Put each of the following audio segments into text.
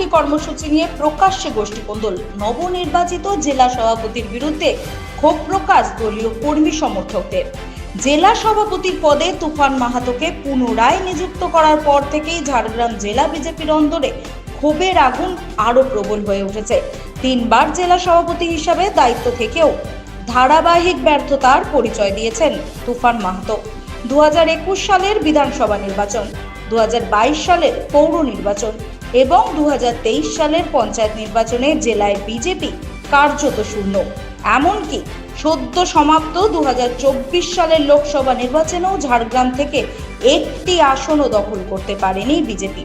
একশোটি কর্মসূচি নিয়ে প্রকাশ্যে গোষ্ঠীকন্দল। নবনির্বাচিত জেলা সভাপতির বিরুদ্ধে ক্ষোভ প্রকাশ দলীয় কর্মী সমর্থকদের। জেলা সভাপতির পদে তুফান মাহাতোকে পুনরায় নিযুক্ত করার পর থেকেই ঝাড়গ্রাম জেলা বিজেপির অন্দরে ক্ষোভের আগুন আরও প্রবল হয়ে উঠেছে। তিনবার জেলা সভাপতি হিসাবে দায়িত্ব থেকেও ধারাবাহিক ব্যর্থতার পরিচয় দিয়েছেন তুফান মাহাতো। দু হাজার একুশ সালের বিধানসভা নির্বাচন দু হাজার বাইশ সালের পৌর নির্বাচন এবং দু হাজার তেইশ সালের পঞ্চায়েত নির্বাচনে জেলায় বিজেপি কার্যত শূন্য। এমনকি সদ্য সমাপ্ত দু হাজার চব্বিশ সালের লোকসভা নির্বাচনেও ঝাড়গ্রাম থেকে একটি আসনও দখল করতে পারেনি বিজেপি।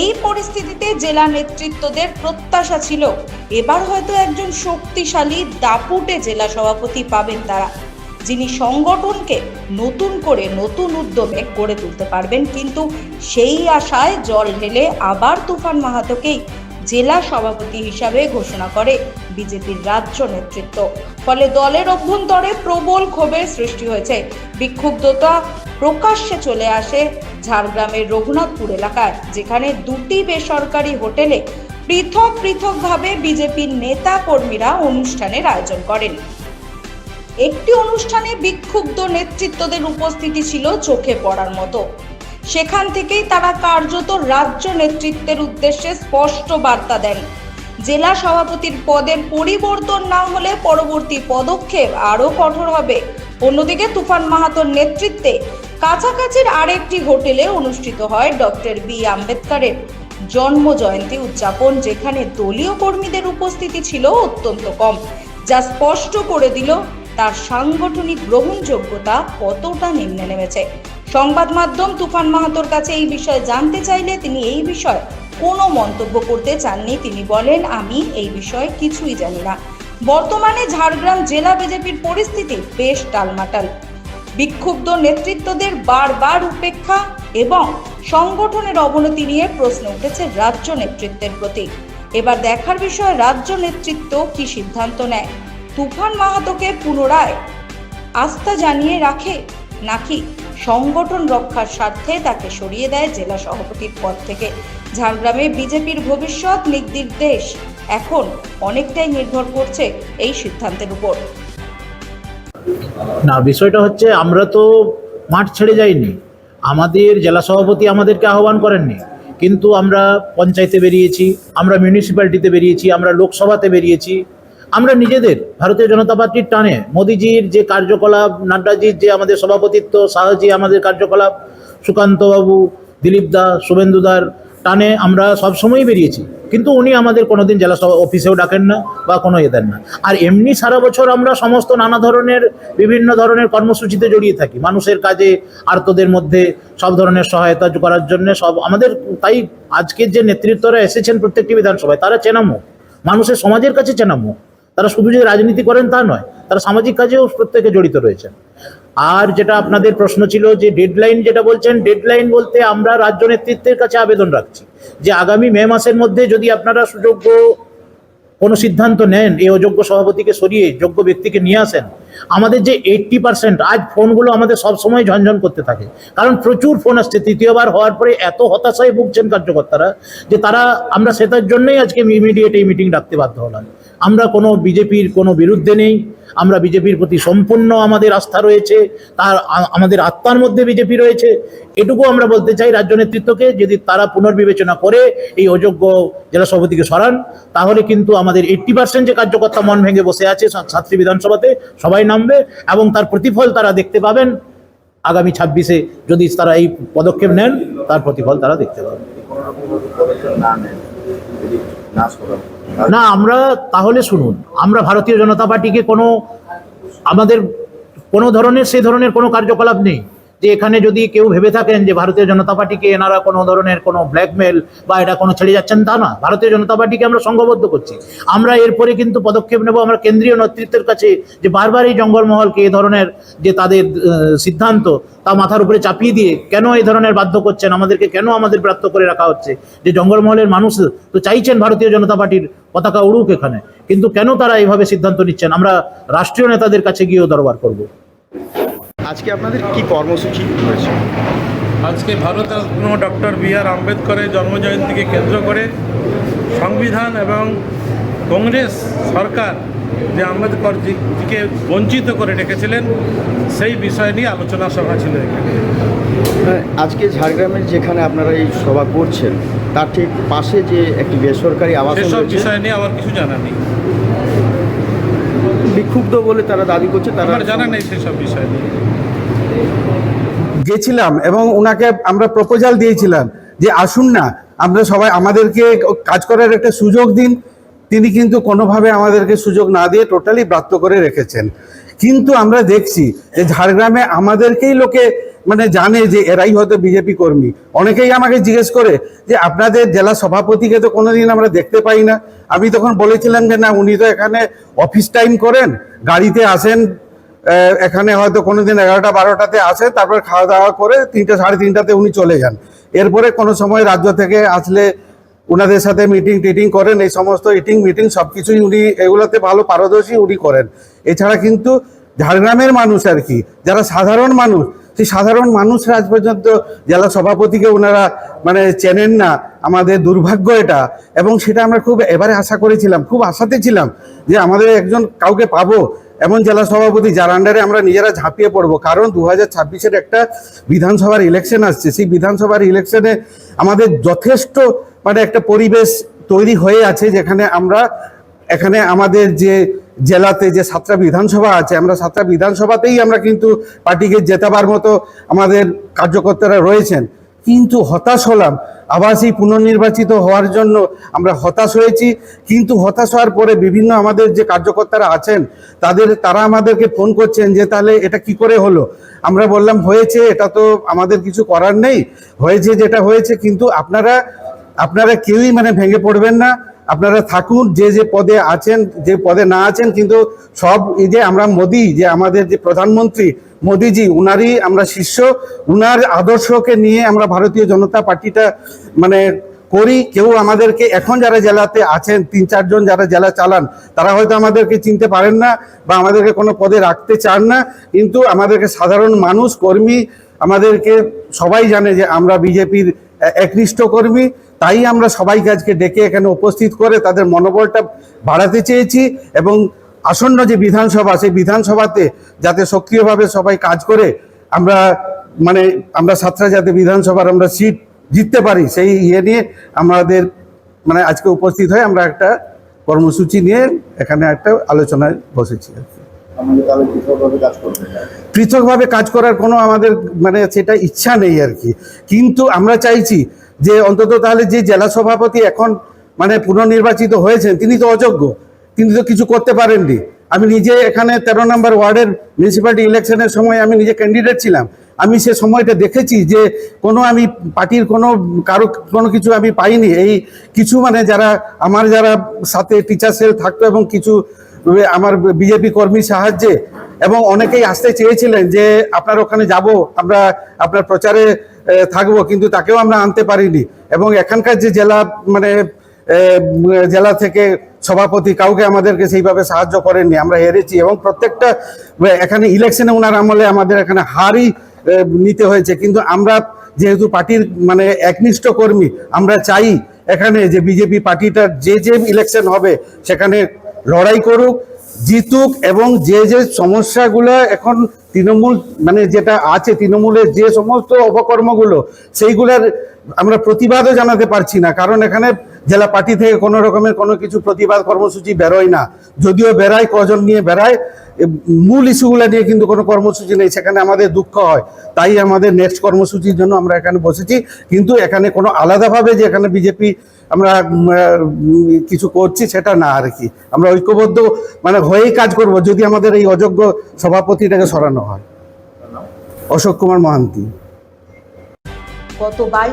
এই পরিস্থিতিতে জেলা নেতৃত্বদের প্রত্যাশা ছিল, এবার হয়তো একজন শক্তিশালী দাপুটে জেলা সভাপতি পাবেন তারা। যিনি সংগঠনকে নতুন করে নতুন উদ্যমে গড়ে তুলতে পারবেন, কিন্তু সেই আশায় জল ঢেলে আবার তুফান মাহাতোকেই জেলা সভাপতি হিসাবে ঘোষণা করে বিজেপির রাজ্য নেতৃত্ব। ফলে দলের অভ্যন্তরে প্রবল ক্ষোভের সৃষ্টি হয়েছে। বিক্ষুব্ধতা প্রকাশ্যে চলে আসে ঝাড়গ্রামের রঘুনাথপুর এলাকায়, যেখানে দুটি বেসরকারি হোটেলে পৃথক পৃথকভাবে বিজেপির নেতা কর্মীরা অনুষ্ঠানের আয়োজন করেন। একটি অনুষ্ঠানে বিক্ষুব্ধ নেতৃত্বদের উপস্থিতি ছিল চোখে পড়ার মতো। সেখান থেকেই তারা কার্যত রাজ্য নেতৃত্বের উদ্দেশ্যে স্পষ্ট বার্তা দেন। জেলা সভাপতির পদের পরিবর্তন না হলে পরবর্তী পদক্ষেপ আরও কঠোর হবে। অন্যদিকে তুফান মাহাতোর নেতৃত্বে কাছাকাছির আরেকটি হোটেলে অনুষ্ঠিত হয় ডক্টর বি আম্বেদকরের জন্ম জয়ন্তী উদযাপন, যেখানে দলীয় কর্মীদের উপস্থিতি ছিল অত্যন্ত কম, যা স্পষ্ট করে দিল তার সাংগঠনিক গ্রহণযোগ্যতা কতটা নিম্নে নেমেছে? সংবাদ মাধ্যম তুফান মাহাতোর কাছে এই বিষয়ে জানতে চাইলে তিনি এই বিষয়ে কোনো মন্তব্য করতে চাননি। তিনি বলেন, আমি এই বিষয়ে কিছুই জানি না। বর্তমানে ঝাড়গ্রাম জেলা বিজেপির পরিস্থিতি বেশ টালমাটাল। বিক্ষুব্ধ নেতৃত্বদের বারবার উপেক্ষা এবং সংগঠনের অবনতি নিয়ে প্রশ্ন উঠেছে রাজ্য নেতৃত্বের প্রতি। এবার দেখার বিষয়, রাজ্য নেতৃত্ব কি সিদ্ধান্ত নেয়? তুফান মাহাতোকে পুনরায় আস্থা জানিয়ে রাখে নাকি সংগঠন রক্ষার স্বার্থে তাকে সরিয়ে দেয় জেলা সভাপতির পদ থেকে? ঝাড়গ্রামে বিজেপির ভবিষ্যৎ নির্দেশ এখন অনেকটাই নির্ভর করছে এই সিদ্ধান্তের উপর। না, বিষয়টা হচ্ছে আমরা তো মাঠ ছেড়ে যাইনি। আমাদের জেলা সভাপতি আমাদেরকে আহ্বান করেননি। কিন্তু আমরা পঞ্চায়েতে বেরিয়েছি, আমরা মিউনিসিপ্যালিটিতে বেরিয়েছি, আমরা লোকসভাতে বেরিয়েছি। আমরা নিজেদের, ভারতীয় জনতা পার্টির টানে, মোদিজির যে কার্যকলাপ, নাড্ডাজির যে আমাদের সভাপতিত্ব, শাহজি আমাদের কার্যকলাপ, সুকান্তবাবু দিলীপ দা শুভেন্দুদার টানে আমরা সবসময়ই বেরিয়েছি। কিন্তু উনি আমাদের কোনোদিন জেলা অফিসেও ডাকেন না বা কোনো ইয়ে দেন না। আর এমনি সারা বছর আমরা সমস্ত নানা ধরনের, বিভিন্ন ধরনের কর্মসূচিতে জড়িয়ে থাকি। মানুষের কাজে, আর্তদের মধ্যে সব ধরনের সহায়তা করার জন্য সব, আমাদের তাই আজকের যে নেতৃত্বরা এসেছেন প্রত্যেকটি বিধানসভায়, তারা চেনামো মানুষের সমাজের কাছে চেনামো তারা শুধু যে রাজনীতি করেন তা নয়, তারা সামাজিক কাজেও প্রত্যেকে জড়িত রয়েছেন। আর যেটা আপনাদের প্রশ্ন ছিল যে ডেডলাইন যেটা বলছেন ডেডলাইন বলতে আমরা রাজ্য নেতৃত্বের কাছে আবেদন রাখছি যে আগামী মে মাসের মধ্যে যদি আপনারা সুযোগ্য কোনো সিদ্ধান্ত নেন, এই অযোগ্য সভাপতিকে সরিয়ে যোগ্য ব্যক্তিকে নিয়ে আসেন, আমাদের যে এইট্টি পার্সেন্ট আজ ফোনগুলো আমাদের সব সময় ঝনঝন করতে থাকে। কারণ প্রচুর ফোন আসছে, তৃতীয়বার হওয়ার পরে এত হতাশায় ভুগছেন কার্যকর্তারা যে তারা, আমরা সেটার জন্যই আজকে ইমিডিয়েট এই মিটিং ডাকতে বাধ্য হলাম। আমরা কোনো বিজেপির কোনো বিরুদ্ধে নেই, আমরা বিজেপির প্রতি সম্পূর্ণ আমাদের আস্থা রয়েছে, তার আমাদের আত্মার মধ্যে বিজেপি রয়েছে। এটুকু আমরা বলতে চাই রাজ্য নেতৃত্বকে, যদি তারা পুনর্বিবেচনা করে এই অযোগ্য জেলা সভাপতিকে সরান, তাহলে কিন্তু আমাদের এইট্টি পার্সেন্ট যে কার্যকর্তা মন ভেঙে বসে আছে ছাত্রী বিধানসভাতে, সবাই নামবে এবং তার প্রতিফল তারা দেখতে পাবেন। আগামী ছাব্বিশে যদি তারা এই পদক্ষেপ নেন, তার প্রতিফল তারা দেখতে পাবেন। না, আমরা তাহলে শুনুন, আমরা ভারতীয় জনতা পার্টিকে কোনো, আমাদের কোনো ধরনের সেই ধরনের কোনো কার্যকলাপ নেই যে এখানে যদি কেউ ভেবে থাকেন যে ভারতীয় জনতা পার্টিকে এনারা কোনো ধরনের কোনো ব্ল্যাকমেল বা এটা কোনো ছেড়ে যাচ্ছেন তা না। ভারতীয় জনতা পার্টিকে আমরা সংঘবদ্ধ করছি। আমরা এরপরে কিন্তু পদক্ষেপ নেব, আমরা কেন্দ্রীয় নেতৃত্বের কাছে যে বারবার এই জঙ্গলমহলকে এ ধরনের যে তাদের সিদ্ধান্ত তা মাথার উপরে চাপিয়ে দিয়ে কেন এই ধরনের বাধ্য করছেন, আমাদেরকে কেন আমাদের প্রাপ্ত করে রাখা হচ্ছে? যে জঙ্গলমহলের মানুষ তো চাইছেন ভারতীয় জনতা পার্টির পতাকা উড়ুক এখানে। কিন্তু কেন তারা এইভাবে সিদ্ধান্ত নিচ্ছেন? আমরা রাষ্ট্রীয় নেতাদের কাছে গিয়েও দরবার করব। আজকে আপনাদের কি কর্মসূচি রয়েছে? আজকে ভারতরত্ন ডক্টর বি আর আম্বেদকরের জন্মজয়ন্তীকে কেন্দ্র করে সংবিধান এবং কংগ্রেস সরকার যে আম্বেদকরজিকে বঞ্চিত করে রেখেছিলেন সেই বিষয় নিয়ে আলোচনা সভা ছিল এখানে। হ্যাঁ, আজকে ঝাড়গ্রামের যেখানে আপনারা এই সভা করছেন তার ঠিক পাশে যে একটি বেসরকারি আবাসন সেসব রয়েছে বিষয় নিয়ে আমার কিছু জানা নেই। বিক্ষুব্ধ বলে তারা দাবি করছে তারা আমার জানা নেই সেসব বিষয় নিয়ে। গেছিলাম এবং ওনাকে আমরা প্রপোজাল দিয়েছিলাম যে আসুন না আমরা সবাই আমাদেরকে কাজ করার একটা সুযোগ দিন। তিনি কিন্তু কোনোভাবে আমাদেরকে সুযোগ না দিয়ে টোটালি ব্রাত্য করে রেখেছেন। কিন্তু আমরা দেখছি যে ঝাড়গ্রামে আমাদেরকেই লোকে মানে জানে যে এরাই হয়তো বিজেপি কর্মী। অনেকেই আমাকে জিজ্ঞেস করে যে আপনাদের জেলা সভাপতিকে তো কোনোদিন আমরা দেখতে পাই না। আমি তখন বলেছিলাম যে না, উনি তো এখানে অফিস টাইম করেন, গাড়িতে আসেন এখানে হয়তো কোনোদিন এগারোটা, বারোটাতে আসে, তারপর খাওয়া দাওয়া করে তিনটে, সাড়ে তিনটাতে উনি চলে যান। এরপরে কোনো সময় রাজ্য থেকে আসলে ওনাদের সাথে মিটিং টিটিং করেন, এই সমস্ত ইটিং মিটিং সব কিছুই উনি এগুলোতে ভালো পারদর্শী উনি করেন। এছাড়া কিন্তু ঝাড়গ্রামের মানুষ আর কি, যারা সাধারণ মানুষ, সেই সাধারণ মানুষরা আজ পর্যন্ত জেলা সভাপতিকে ওনারা মানে চেনেন না, আমাদের দুর্ভাগ্য এটা। এবং সেটা আমরা খুব এবারে আশা করেছিলাম, খুব আশাতে ছিলাম যে আমাদের একজন কাউকে পাবো এমন জেলা সভাপতি যার আন্ডারে আমরা নিজেরা ঝাঁপিয়ে পড়ব। কারণ দু হাজার একটা বিধানসভার ইলেকশন আসছে। সেই বিধানসভার ইলেকশনে আমাদের যথেষ্ট মানে একটা পরিবেশ তৈরি হয়ে আছে যেখানে আমরা, এখানে আমাদের যে জেলাতে যে সাতটা বিধানসভা আছে, আমরা সাতটা বিধানসভাতেই আমরা কিন্তু পার্টিকে জেতাবার মতো আমাদের কার্যকর্তারা রয়েছেন। কিন্তু হতাশ হলাম। আবার সেই পুনর্নির্বাচিত হওয়ার জন্য আমরা হতাশ হয়েছি। কিন্তু হতাশ হওয়ার পরে বিভিন্ন আমাদের যে কার্যকর্তারা আছেন, তাদের, তারা আমাদেরকে ফোন করছেন যে তাহলে এটা কি করে হলো? আমরা বললাম, হয়েছে, এটা তো আমাদের কিছু করার নেই। হয়েছে যেটা হয়েছে, কিন্তু আপনারা আপনারা কেউই মানে ভেঙে পড়বেন না। আপনারা থাকুন, যে যে পদে আছেন, যে পদে না আছেন, কিন্তু সব এই যে আমরা মোদি, যে আমাদের যে প্রধানমন্ত্রী মোদিজি, উনারই আমরা শিষ্য। উনার আদর্শকে নিয়ে আমরা ভারতীয় জনতা পার্টিটা মানে করি। কেউ আমাদেরকে এখন যারা জেলাতে আছেন, তিন চারজন যারা জেলা চালান, তারা হয়তো আমাদেরকে চিনতে পারেন না বা আমাদেরকে কোনো পদে রাখতে চান না। কিন্তু আমাদেরকে সাধারণ মানুষ, কর্মী, আমাদেরকে সবাই জানে যে আমরা বিজেপির একনিষ্ঠ কর্মী, তাই আমরা সবাইকে আজকে ডেকে এখানে উপস্থিত করে তাদের মনোবলটা বাড়াতে চেয়েছি এবং আসন্ন যে বিধানসভা, সেই বিধানসভাতে যাতে সক্রিয়ভাবে সবাই কাজ করে, আমরা মানে আমরা সাতটা যাতে বিধানসভার আমরা সিট জিততে পারি, সেই ইয়ে নিয়ে আমাদের মানে আজকে উপস্থিত হয়ে আমরা একটা কর্মসূচি নিয়ে এখানে একটা আলোচনায় বসেছি আমাদের কাজ করবে পৃথকভাবে কাজ করার কোনো আমাদের মানে সেটা ইচ্ছা নেই আর কি। কিন্তু আমরা চাইছি যে অন্তত তাহলে যে জেলা সভাপতি এখন মানে পুনর্নির্বাচিত হয়েছেন, তিনি তো অযোগ্য, তিনি তো কিছু করতে পারেননি। আমি নিজে এখানে তেরো নম্বর ওয়ার্ডের মিউনিসিপ্যালিটি ইলেকশনের সময় আমি নিজে ক্যান্ডিডেট ছিলাম। আমি সে সময়টা দেখেছি যে কোনো আমি পার্টির কোনো কারও কোনো কিছু আমি পাইনি। এই কিছু মানে যারা আমার যারা সাথে টিচার সেল থাকতো এবং কিছু আমার বিজেপি কর্মীর সাহায্যে এবং অনেকেই আসতে চেয়েছিলেন যে আপনার ওখানে যাব, আমরা আপনার প্রচারে থাকব, কিন্তু তাকেও আমরা আনতে পারিনি। এবং এখানকার যে জেলা মানে জেলা থেকে সভাপতি কাউকে আমাদেরকে সেইভাবে সাহায্য করেননি, আমরা হেরেছি এবং প্রত্যেকটা এখানে ইলেকশনে ওনার আমলে আমাদের এখানে হারই নিতে হয়েছে। কিন্তু আমরা যেহেতু পার্টির মানে একনিষ্ঠ কর্মী, আমরা চাই এখানে যে বিজেপি পার্টিটার যে যে ইলেকশন হবে, সেখানে লড়াই করুক জিতুক এবং যে যে সমস্যাগুলো এখন তৃণমূল মানে যেটা আছে তৃণমূলের যে সমস্ত অপকর্মগুলো, সেইগুলোর আমরা প্রতিবাদও জানাতে পারছি না। কারণ এখানে জেলা পার্টি থেকে কোনো রকমের কোনো কিছু প্রতিবাদ কর্মসূচি বেরোয় না। যদিও বেড়ায়, কজন নিয়ে বেড়ায় মূল ইস্যুগুলো নিয়ে কিন্তু কোনো কর্মসূচি নেই। সেখানে আমাদের দুঃখ হয়। তাই আমাদের নেক্সট কর্মসূচির জন্য আমরা এখানে বসেছি। কিন্তু এখানে কোনো আলাদাভাবে যে এখানে বিজেপি আমরা কিছু করছি সেটা না আর কি। আমরা ঐক্যবদ্ধ মানে হয়েই কাজ করব। যদি আমাদের এই অযোগ্য সভাপতিটাকে সরানো। হয়। অশোক কুমার মহান্তি। গত বাইশ